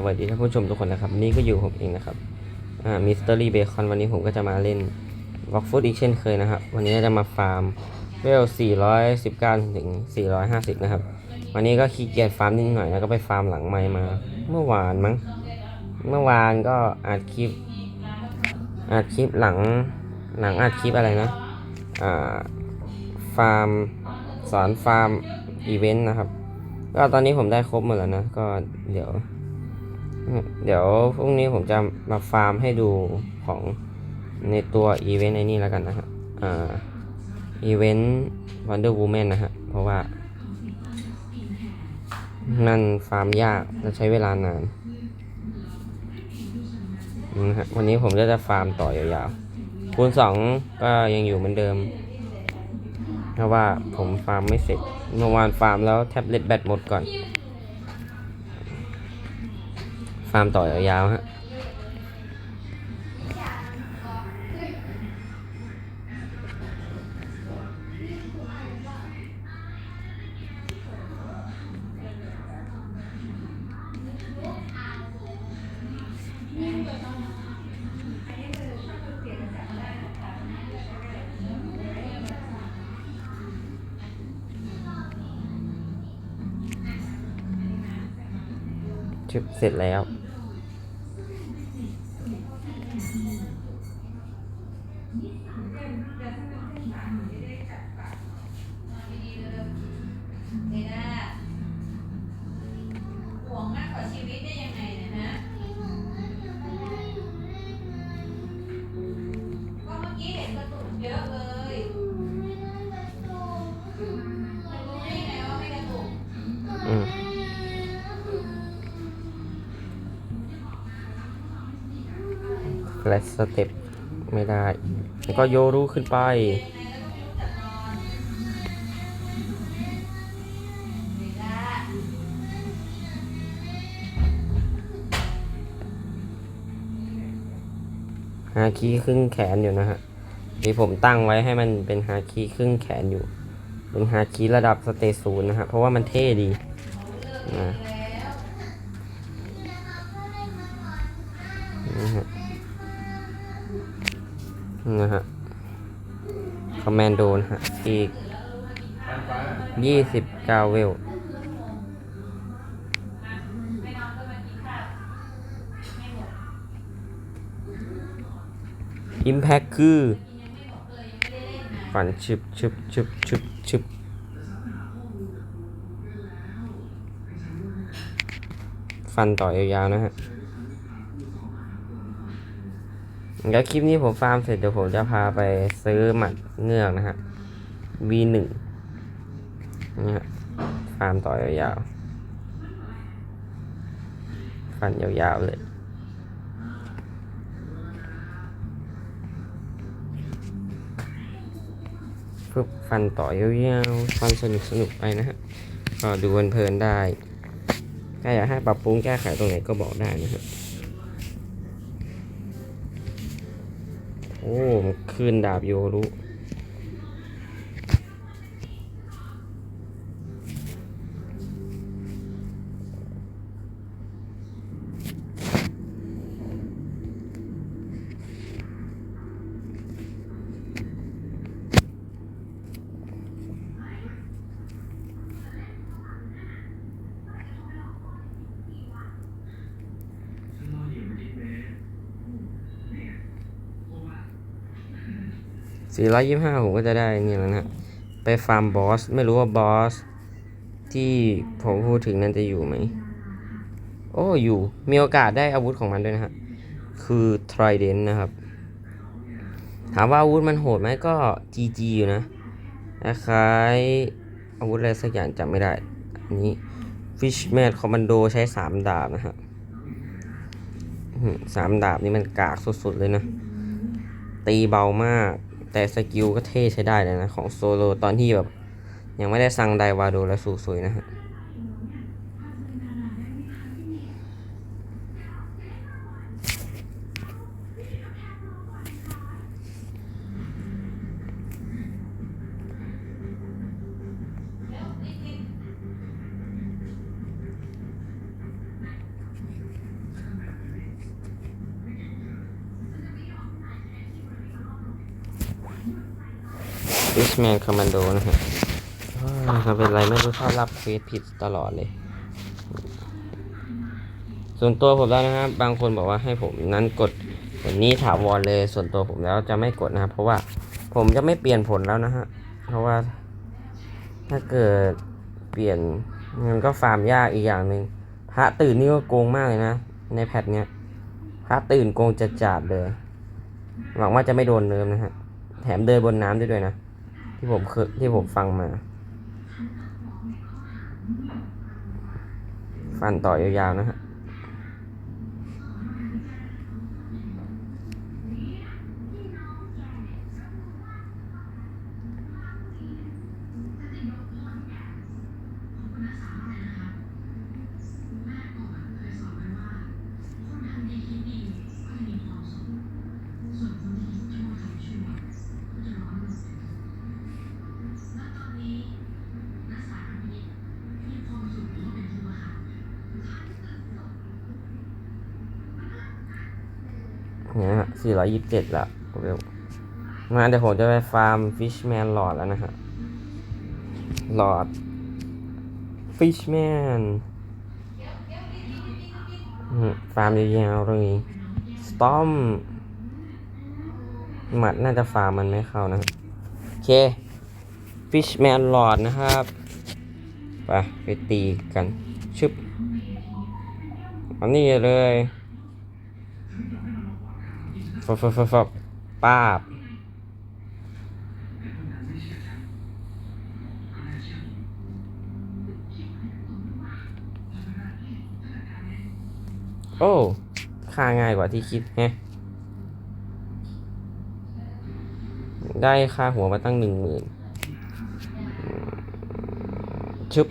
สวัสดีท่านผู้ชมทุกคนนะครับ นี่ก็อยู่ผมเองนะครับอ่ามิสเตอรี่เบคอนวันนี้ผมก็จะมาเล่นวอล์กฟุตอีกเช่นเคยนะครับ วันนี้จะมาฟาร์มเวล 419 ถึง 450 นะครับ วันนี้ก็ขี้เกียจฟาร์มนิดหน่อยแล้วก็ไปฟาร์มหลังไม้มา เมื่อวานมั้ง เมื่อวานก็อัดคลิปอัดคลิปหลังหลังอัดคลิปอะไรนะอ่าฟาร์มสอนฟาร์มอีเวนต์นะครับ ก็ตอนนี้ผมได้ครบหมดแล้วนะ ก็เดี๋ยว เดี๋ยวพรุ่งนี้ผมจะมาฟาร์มให้ดูของในตัวอีเวนต์ไอ้นี่แล้วกันนะฮะอ่าอีเวนต์ Wonder Woman นนะฮะ เพราะว่ามันฟาร์มยากและใช้เวลานานนะฮะวันนี้ผมก็จะฟาร์มต่อยาวๆ คูณสองก็ยังอยู่เหมือนเดิม เพราะว่าผมฟาร์มไม่เสร็จ เมื่อวานฟาร์มแล้วแท็บเล็ตแบตหมดก่อน ฟาร์มต่อยาวๆฮะชึบเสร็จแล้ว กกว่าชีวิตได้ยังไงเนะฮะ ก็เมื่อกี้เห็นกระตุกเยอะเลยจะรู้ได้ยังไงว่าไม่กระตุก อืมแฟลชสเต็ปไม่ได้แล้วก็โยรูขึ้นไปนี่าคีครึ่งแขนอยู่นะฮะที่ผมตั้งไว้ให้มันเป็นฮาคีครึ่งแขนอยู่ เป็นฮาคีระดับสเตจศูนย์นะฮะเพราะว่ามันเท่ดีนะนะฮะนะฮะคอมแมนโดนะฮะอีกยี่สิบกาเวล อิมแพคคือฝันชึบชึบชึบชึบชึบฟันต่อยาวๆนะฮะแล้วคลิปนี้ผมฟาร์มเสร็จเดี๋ยวผมจะพาไปซื้อหมัดเงือกนะฮะ V1 นี่ฮะฟาร์มต่อยาวๆ ฟันยาวๆเลย ฝึกฟันต่อยาวๆฟันสนุกสนุกไปนะฮะก็ดูเพลินๆได้ ถ้าอยากให้ปรับปรุงแก้ไขตรงไหนก็บอกได้นะครับโอ้คืนดาบโยรุ สี่ร้อยยี่ห้าผมก็จะได้นี่แล้วนะไปฟาร์มบอส ไม่รู้ว่าบอส ที่ผมพูดถึงนั้นจะอยู่ไหม โอ้ อยู่ มีโอกาสได้อาวุธของมันด้วยนะฮะ คือ Trident นะครับ ถามว่าอาวุธมันโหดไหมก็ GG อยู่นะคล้ายอาวุธอะไรสักอย่างจำไม่ได้ อันนี้ Fishman Commando ใช้สามดาบนะฮะสามดาบนี่มันกากสุดๆเลยนะ ตีเบามาก แต่สกิลก็เท่ใช้ได้เลยนะ ของโซโลตอนที่แบบ ยังไม่ได้สั่งไดวาโดและสูสวยนะฮะ Fishman Commando นะฮะอ้าวทำเป็นไรไม่รู้ชอบรับเควสผิดตลอดเลย ส่วนตัวผมแล้วนะครับ บางคนบอกว่าให้ผมนั้นกดแบบนี้ถาวรเลย ส่วนตัวผมแล้วจะไม่กดนะครับ เพราะว่าผมจะไม่เปลี่ยนผลแล้วนะฮะ เพราะว่าถ้าเกิดเปลี่ยนมันก็ฟาร์มยากอีกอย่างหนึ่งพระตื่นนี่ก็โกงมากเลยนะ ในแพทเนี้ยพระตื่นโกงจัดจัดๆเลย หวังว่าจะไม่โดนเนิมนะฮะ แถมเดินบนน้ำได้ด้วยนะ ที่ผมเคยที่ผมฟังมา ฟันต่อยาวๆนะฮะ เนี่ย427ละเร็วมาเดี๋ยวผมจะไปฟาร์มฟิชแมนหลอดแล้วนะฮะหลอดฟิชแมนฟาร์มยาวๆเลยสตอมหมัดน่าจะฟาร์มมันไม่เข้านะโอเคฟิชแมนหลอดนะครับไปไปตีกันชึบอันนี้เลย ฟบฟบฟบฟับป้าบโอ้ค่าง่ายกว่าที่คิดแฮะได้ค่าหัวมาตั้งหนึ่งหมื่นชึบ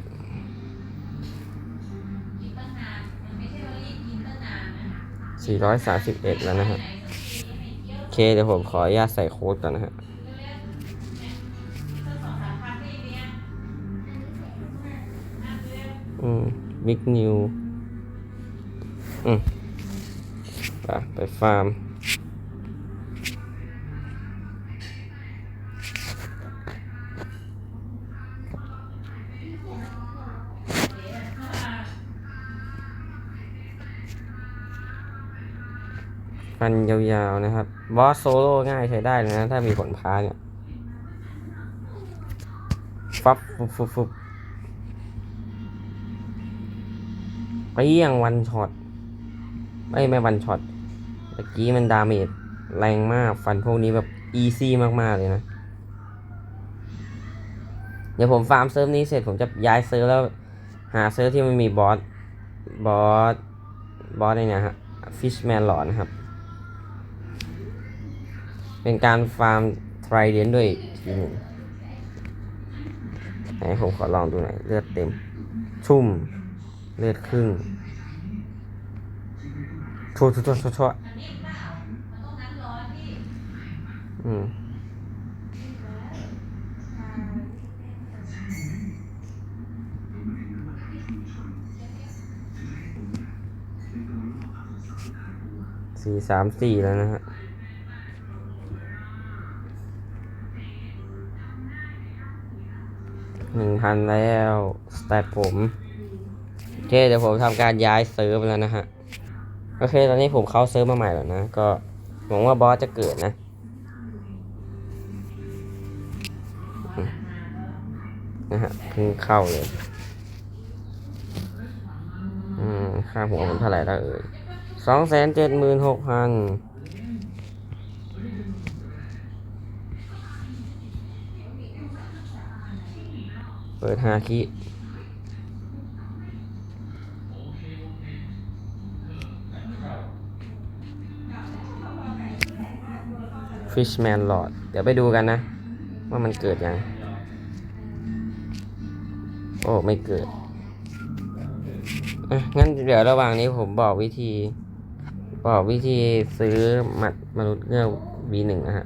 สี่ร้อยสามสิบเอ็ดแล้วนะฮะโอ เคเดี๋ยวผมขออนุญาตใส่โค้ดก่อนนะฮะอืมบิ๊กนิว อืมไปไปฟาร์มันยาวๆนะครับบอสโซโล่ง่ายใช้ได้เลยนะ ถ้ามีผลพาเนี่ย ฟับฟุบฟุบฟุบเปรี้ยงวันช็อตไม่ไม่วันช็อตเมื่อกี้มันดาเมจแรงมากฟันพวกนี้แบบอีซี่มากๆเลยนะ เดี๋ยวผมฟาร์มเซิร์ฟนี้เสร็จผมจะย้ายเซิร์ฟแล้ว หาเซิร์ฟที่มันมีบอส บอส บอสเนี่ยฮะ ฟิชแมนหลอนะครับ เป็นการฟาร์มไทรเดนด้วยทีหนึ่งไหนผมขอลองดูหน่อย เลือดเต็ม ชุ่ม เลือดครึ่งชัวชัวชัวชัวชัวอันนี้เปล่ามันต้องน้ำร้อนพี่อืมสี่สามสี่แล้วนะฮะ หนึ่งพันแล้วสแตทผมโอเคเดี๋ยวผมทำการย้ายเซิร์ฟแล้วนะฮะ โอเค ตอนนี้ผมเข้าเซิร์ฟมาใหม่แล้วนะ ก็หวังว่าบอสจะเกิดนะนะฮะเพิ่งเข้าเลย อืม ค่าหัวผมเท่าไหร่แล้วเอ่ยสองแสนเจ็ดหมื่นหกพัน ปิดฮาคิ Fishman Lord เดี๋ยวไปดูกันนะ ว่ามันเกิดยัง โอ้ ไม่เกิดงั้นเดี๋ยวระหว่างนี้ผมบอกวิธี บอกวิธีซื้อมัดมนุษย์เงือก V1 นะฮะ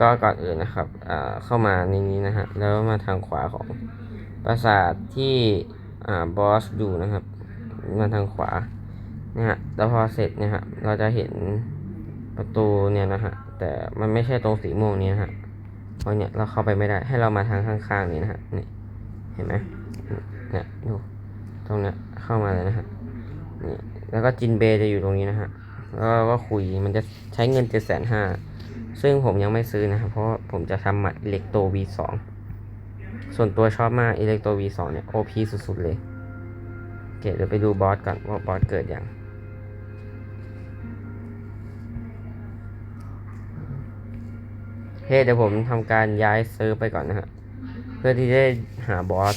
ก็ก่อนอื่นนะครับอ่าเข้ามาในนี้นะฮะ แล้วมาทางขวาของ ปราสาทที่อ่าบอสอยู่นะครับมาทางขวานะฮะแล้วพอเสร็จเนี่ยฮะเราจะเห็นประตูเนี่ยนะฮะแต่มันไม่ใช่ตรงสีม่วงนี้นะฮะเพราะเนี่ยเราเข้าไปไม่ได้ให้เรามาทางข้างๆนี้นะฮะนี่เห็นไหมเนี่ยดูตรงเนี้ยเข้ามาเลยนะฮะนี่แล้วก็จินเบย์จะอยู่ตรงนี้นะฮะแล้วก็คุยมันจะใช้เงินเจ็ดแสนห้าซึ่งผมยังไม่ซื้อนะครับเพราะผมจะทำหมัดเล็กโต V2 ส่วนตัวชอบมากอิเล็กโต V2 เนี่ย OP สุดๆเลยโอเคเดี๋ยวไปดูบอสก่อนว่าบอสเกิดยังเฮ้เดี๋ยวผมทำการย้ายเซิร์ฟไปก่อนนะฮะเพื่อที่จะหาบอส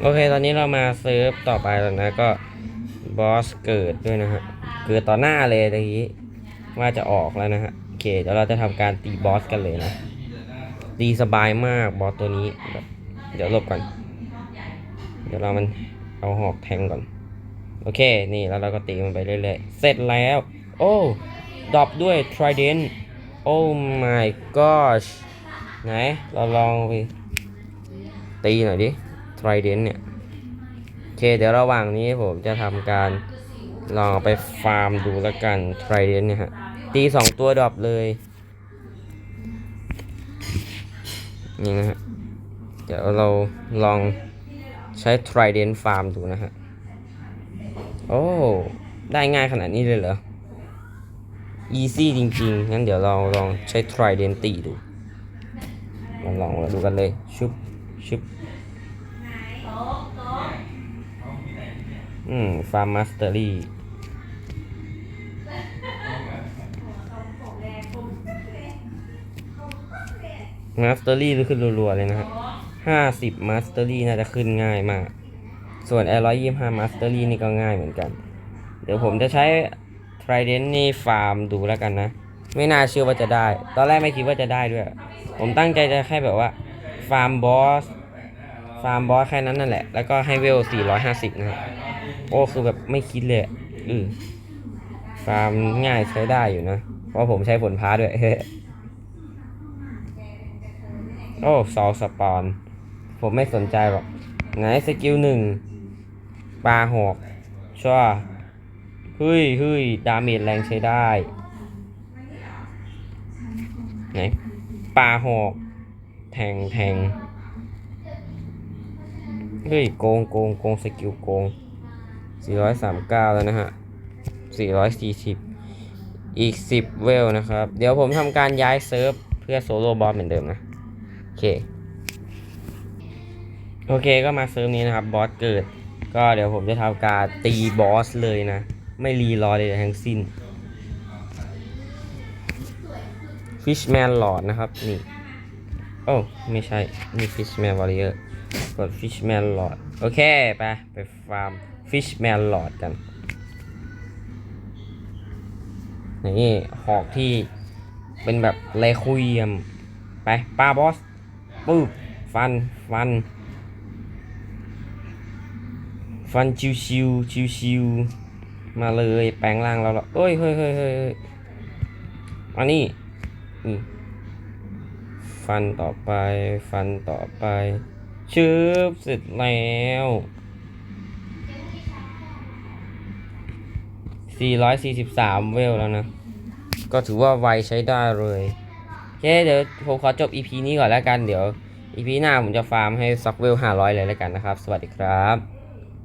โอเคตอนนี้เรามาเซิร์ฟต่อไปแล้วนะก็บอสเกิดด้วยนะฮะเกิดต่อหน้าเลยตะกี้ว่าจะออกแล้วนะฮะโอเคเดี๋ยวเราจะทำการตีบอสกันเลยนะ ตีสบายมากบอสตัวนี้ เดี๋ยวลบก่อน เดี๋ยวเรามันเอาหอกแทงก่อน โอเค นี่แล้วเราก็ตีมันไปเรื่อยๆ เสร็จแล้ว โอ้ดรอปด้วย trident โอ้ my gosh ไหน เราลองไปตีหน่อยดิ trident เนี่ย โอเค เดี๋ยวระหว่างนี้ผมจะทำการลองเอาไปฟาร์มดูแล้วกัน trident เนี่ยฮะ ตีสองตัวดรอปเลย นี่นะฮะ เดี๋ยวเราลองใช้ trident ฟาร์มดูนะฮะ โอ้ ได้ง่ายขนาดนี้เลยเหรอ easy จริงๆ งั้นเดี๋ยวเราลองใช้ trident ตีดูลองลองดูกันเลย ชุบ ชุบ อืมฟา มาสเตอรี่ขึ้นรัวๆเลยนะฮะห้าสิบมาสเตอรี่น่าจะขึ้นง่ายมาก ส่วน Air 125 Mastery นี่ก็ง่ายเหมือนกัน เดี๋ยวผมจะใช้ Trident นี่ฟาร์มดูแล้วกันนะ ไม่น่าเชื่อว่าจะได้ ตอนแรกไม่คิดว่าจะได้ด้วย ผมตั้งใจจะแค่แบบว่า ฟาร์มบอส ฟาร์มบอสแค่นั้นนั่นแหละ แล้วก็ให้เวล450นะครับโอ้คือแบบไม่คิดเลยอือฟาร์มง่ายใช้ได้อยู่นะ เพราะผมใช้ผลพาด้วย โอ้ซอลสปอน ผมไม่สนใจหรอกไหนสกิลหนึ่งปลาหอกชัวเฮ้ยเฮ้ยดาเมจแรงใช้ได้ ไหนปลาหอกแทงแทงเฮ้ยโกงโกงโกงสกิลโกง 439 แล้วนะฮะ 440 อีก 10 เวลนะครับ เดี๋ยวผมทำการย้ายเซิร์ฟ เพื่อโซโล่บอสเหมือนเดิมนะ เค โอเคก็มาเซิร์ฟนี้นะครับ บอสเกิด ก็เดี๋ยวผมจะทำการตีบอสเลยนะ ไม่รีรอเลยทั้งสิ้น Fishman Lord นะครับ นี่ โอ้ ไม่ใช่ นี่ Fishman Warrior กด Fishman Lord โอเค ไป ไปฟาร์ม Fishman Lord กัน นี่ หอกที่เป็นแบบเลคุยม ไปป้าบอส ปึ๊บฟันฟัน ฟันชิวชิวชิวชิวมาเลยแปลงร่างเราแล้วเอ้ยเฮ้ยเฮ้ยเฮ้ยเฮ้ยอันนี้นี่ฟันต่อไปฟันต่อไปชืบเสร็จแล้ว443 เวลแล้วนะ ก็ถือว่าไวใช้ได้เลย เคเดี๋ยวผมขอจบ EP นี้ก่อนแล้วกัน เดี๋ยว EP หน้าผมจะฟาร์มให้ซ็อกเวล500 เลยแล้วกันนะครับ สวัสดีครับ